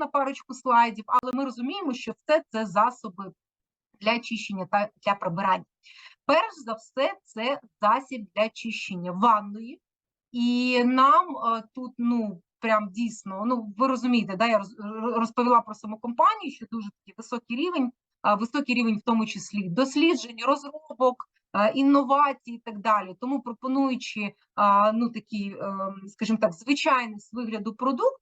на парочку слайдів, але ми розуміємо, що все це засоби для очищення та для прибирання. Перш за все, це засіб для очищення ванної, і нам е, тут ну прям дійсно, ну ви розумієте, да, я роз- розповіла про саму компанію, що дуже такий високий рівень, а, високий рівень в тому числі досліджень, розробок, е, інновацій і так далі. Тому пропонуючи ну такий, ем, скажімо так, звичайний з вигляду продукт,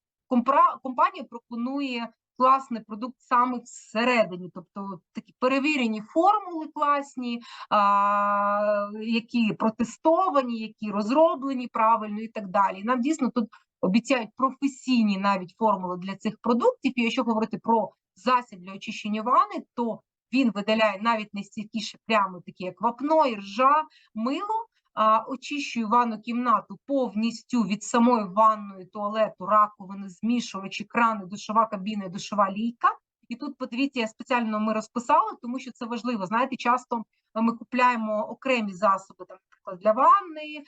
компанія пропонує класний продукт саме всередині, тобто такі перевірені формули класні, а, які протестовані, які розроблені правильно і так далі. Нам дійсно тут обіцяють професійні навіть формули для цих продуктів. І якщо говорити про засіб для очищення ванни, то він видаляє навіть найстійкіші плями, такі як вапно, іржа, мило, а, очищує ванну кімнату повністю від самої ванної, туалету, раковини, змішувачі, крани, душова кабіна, душова лійка. І тут подивіться, я спеціально ми розписали, тому що це важливо. Знаєте, часто ми купляємо окремі засоби, там, наприклад, для ванни,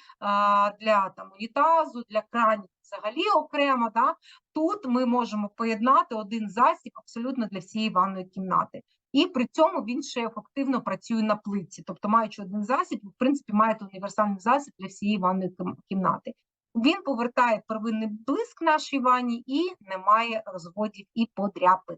для там унітазу, для кранів взагалі окремо. Да? Тут ми можемо поєднати один засіб абсолютно для всієї ванної кімнати. І при цьому він ще ефективно працює на плитці. Тобто, маючи один засіб, в принципі, маєте універсальний засіб для всієї ванної кімнати. Він повертає первинний блиск нашій ванні і немає розводів і подряпин.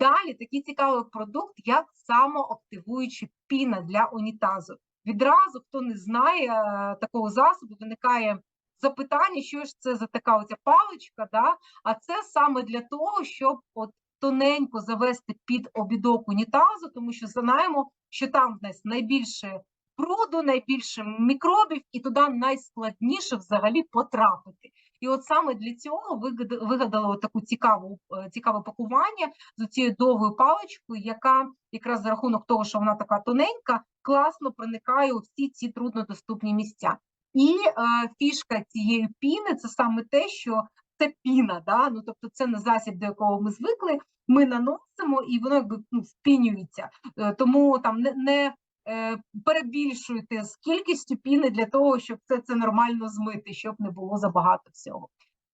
Далі такий цікавий продукт, як самоактивуюча піна для унітазу. Відразу, хто не знає е, такого засобу, виникає запитання, що ж це за така оця паличка, да? а це саме для того, щоб от тоненько завести під обідок унітазу, тому що знаємо, що там в нас найбільше бруду, найбільше мікробів, і туди найскладніше взагалі потрапити. І от саме для цього вигад- вигадали таку цікаву е, цікаве пакування з цією довгою паличкою, яка якраз за рахунок того, що вона така тоненька, класно проникає у всі ці труднодоступні місця. І е, фішка цієї піни це саме те, що це піна, да? ну тобто це не засіб, до якого ми звикли. Ми наносимо і воно якби ну, спінюється. Е, Тому там не, не е, перебільшуйте з кількістю піни для того, щоб це, це нормально змити, щоб не було забагато всього.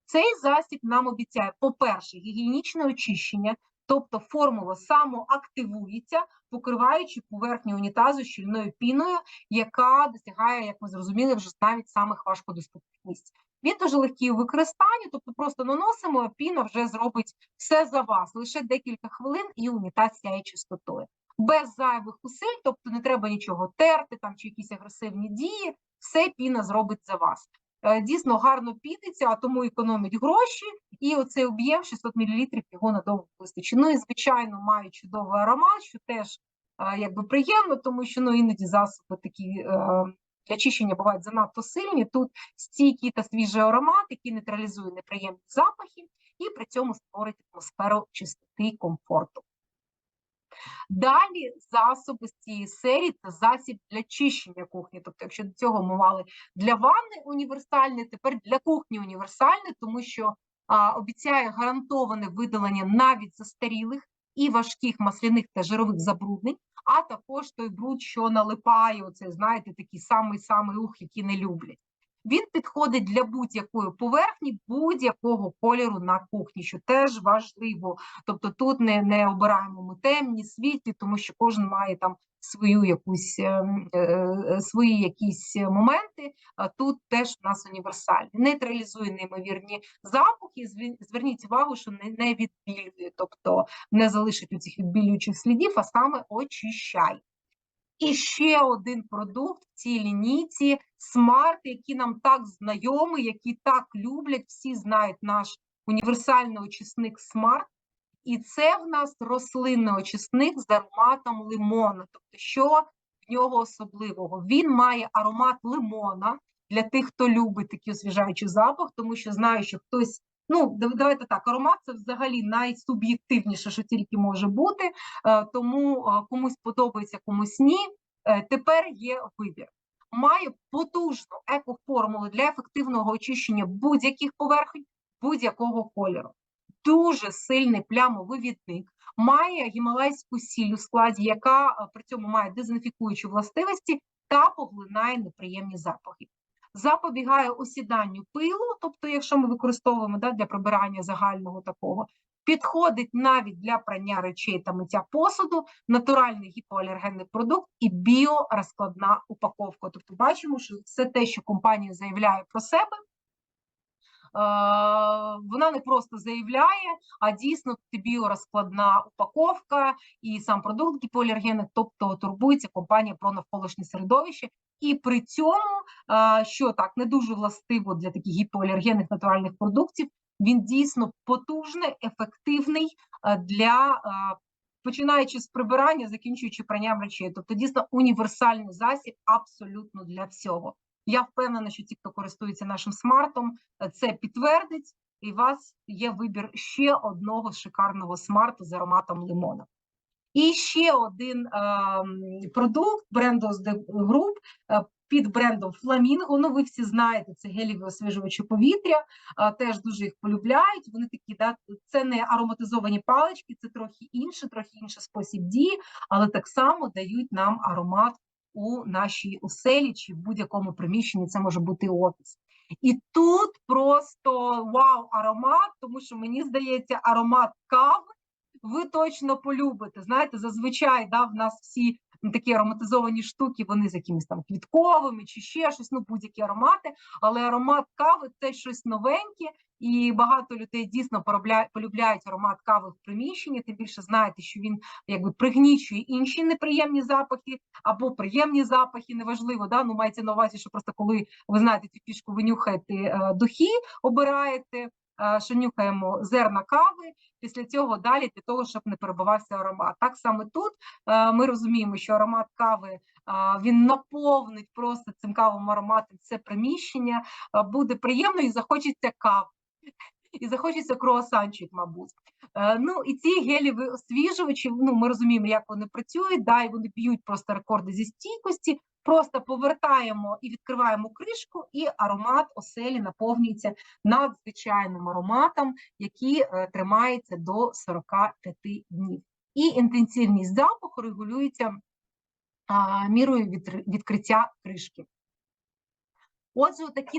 Цей засіб нам обіцяє, по-перше, гігієнічне очищення, тобто формула самоактивується, покриваючи поверхню унітазу щільною піною, яка досягає, як ми зрозуміли, вже навіть самих важкодоступних місць. Він дуже легкий у використанні, тобто просто наносимо, а піна вже зробить все за вас. Лише декілька хвилин і унітаз сяє чистотою. Без зайвих усиль, тобто не треба нічого терти там чи якісь агресивні дії, все піна зробить за вас. Е, Дійсно гарно піниться, а тому економить гроші, і оцей об'єм 600 мл його надовго вистачить. Ну і звичайно має чудовий аромат, що теж е, якби приємно, тому що ну іноді засоби такі е, для очищення бувають занадто сильні. Тут стійкий та свіжий аромат, який нейтралізує неприємні запахи, і при цьому створить атмосферу чистоти і комфорту. Далі засоби з цієї серії це засіб для чищення кухні. Тобто, якщо до цього ми мали для ванни універсальний, тепер для кухні універсальний, тому що а, обіцяє гарантоване видалення навіть застарілих і важких масляних та жирових забруднень, а також той бруд, що налипає, оце, знаєте, такий самий самий ух, який не люблять. Він підходить для будь-якої поверхні, будь-якого кольору на кухні, що теж важливо. Тобто тут не, не обираємо ми темні, світлі, тому що кожен має там свою якусь ем, е, е, свої якісь моменти. Тут теж у нас універсальний. Нейтралізує неймовірні запахи. Зверніть увагу, що не, не відбілює, тобто не залишить у цих відбілюючих слідів, а саме очищає. І ще один продукт в цій лінійці смарт, який нам так знайомий, який так люблять. Всі знають наш універсальний очисник смарт. І це в нас рослинний очисник з ароматом лимона. Тобто, що в нього особливого? Він має аромат лимона для тих, хто любить такий освіжаючий запах, тому що знаю, що хтось. Ну, давайте так, аромат це взагалі найсуб'єктивніше, що тільки може бути. Е, Тому е, комусь подобається, комусь ні. Е, Тепер є вибір. Має потужну екоформулу для ефективного очищення будь-яких поверхень, будь-якого кольору. Дуже сильний плямовивідник, має гімалайську сіль у складі, яка при цьому має дезінфікуючі властивості та поглинає неприємні запахи. Запобігає осіданню пилу, тобто, якщо ми використовуємо да, для прибирання загального такого, підходить навіть для прання речей та миття посуду, натуральний гіпоалергенний продукт і біорозкладна упаковка. Тобто, бачимо, що все те, що компанія заявляє про себе. Е, Вона не просто заявляє, а дійсно біорозкладна упаковка і сам продукт гіпоалергенний, тобто турбується компанія про навколишнє середовище. І при цьому, е, що так не дуже властиво для таких гіпоалергенних натуральних продуктів, він дійсно потужний, ефективний е, для е, починаючи з прибирання, закінчуючи пранням речей. Тобто дійсно універсальний засіб абсолютно для всього. Я впевнена, що ті, хто користується нашим смартом, е, це підтвердить, і у вас є вибір ще одного шикарного смарту з ароматом лимона. І ще один ем, продукт бренду Group е, під брендом Flamingo. Ну, ви всі знаєте, це геліві освіжувачі повітря, е, теж дуже їх полюбляють. Вони такі, да, це не ароматизовані палички, це трохи інше, трохи інший спосіб дії, але так само дають нам аромат у нашій оселі чи в будь-якому приміщенні. Це може бути офіс. І тут просто вау, аромат, тому що мені здається, аромат кави ви точно полюбите. Знаєте, зазвичай да, в нас всі такі ароматизовані штуки, вони з якимись там квітковими чи ще щось, ну будь-які аромати. Але аромат кави це щось новеньке, і багато людей дійсно полюбляють аромат кави в приміщенні. Тим більше знаєте, що він якби пригнічує інші неприємні запахи або приємні запахи, неважливо. Да? Ну мається на увазі, що просто коли ви знаєте цю фішку, ви нюхаєте е, духи, обираєте. е, Що нюхаємо зерна кави, після цього далі для того, щоб не перебувався аромат. Так само тут е, ми розуміємо, що аромат кави він наповнить просто цим кавовим ароматом це приміщення, буде приємно і захочеться кави. І захочеться круасанчик, мабуть. Е, ну і ці геліві освіжувачі, ну ми розуміємо, як вони працюють, да, і вони б'ють просто рекорди зі стійкості. Просто повертаємо і відкриваємо кришку, і аромат оселі наповнюється надзвичайним ароматом, який е, тримається до 45 днів. І інтенсивність запаху регулюється а, мірою відкри- відкриття кришки. Отже, такі